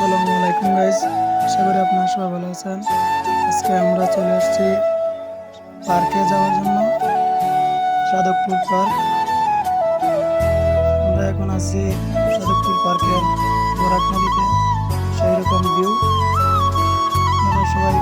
আসসালামু আলাইকুম গাইস আশা করি আপনারা সবাই ভালো আছেন। আজকে আমরা চলে এসেছি পার্কে যাওয়ার জন্য, সাধকপুর পার্ক আমরা এখন আছি সাধকপুর পার্কের বরাক নদীতে সেই রকম ভিউ আপনারা সবাই